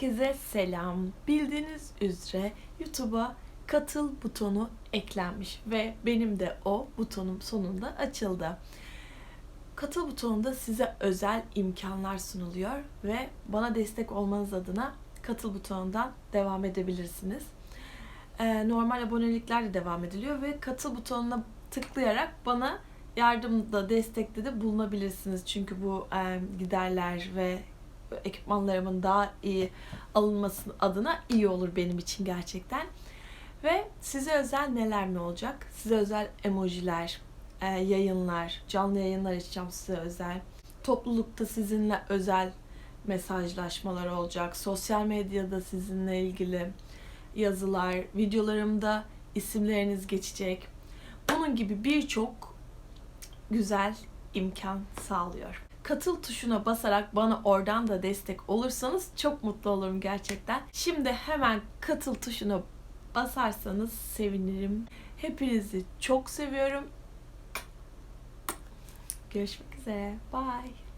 Herkese selam. Bildiğiniz üzere YouTube'a katıl butonu eklenmiş ve benim de o butonum sonunda açıldı. Katıl butonunda size özel imkanlar sunuluyor ve bana destek olmanız adına katıl butonundan devam edebilirsiniz. Ee, normal abonelikler de devam ediliyor ve katıl butonuna tıklayarak bana yardımda, destekte de bulunabilirsiniz. Çünkü bu e, giderler ve ekipmanlarımın daha iyi alınması adına iyi olur benim için gerçekten. Ve size özel neler mi olacak? Size özel emojiler, e, yayınlar, canlı yayınlar açacağım size özel. Toplulukta sizinle özel mesajlaşmalar olacak. Sosyal medyada sizinle ilgili yazılar, videolarımda isimleriniz geçecek. Bunun gibi birçok güzel imkan sağlıyor. Katıl tuşuna basarak bana oradan da destek olursanız çok mutlu olurum gerçekten. Şimdi hemen katıl tuşuna basarsanız sevinirim. Hepinizi çok seviyorum. Görüşmek üzere. Bye.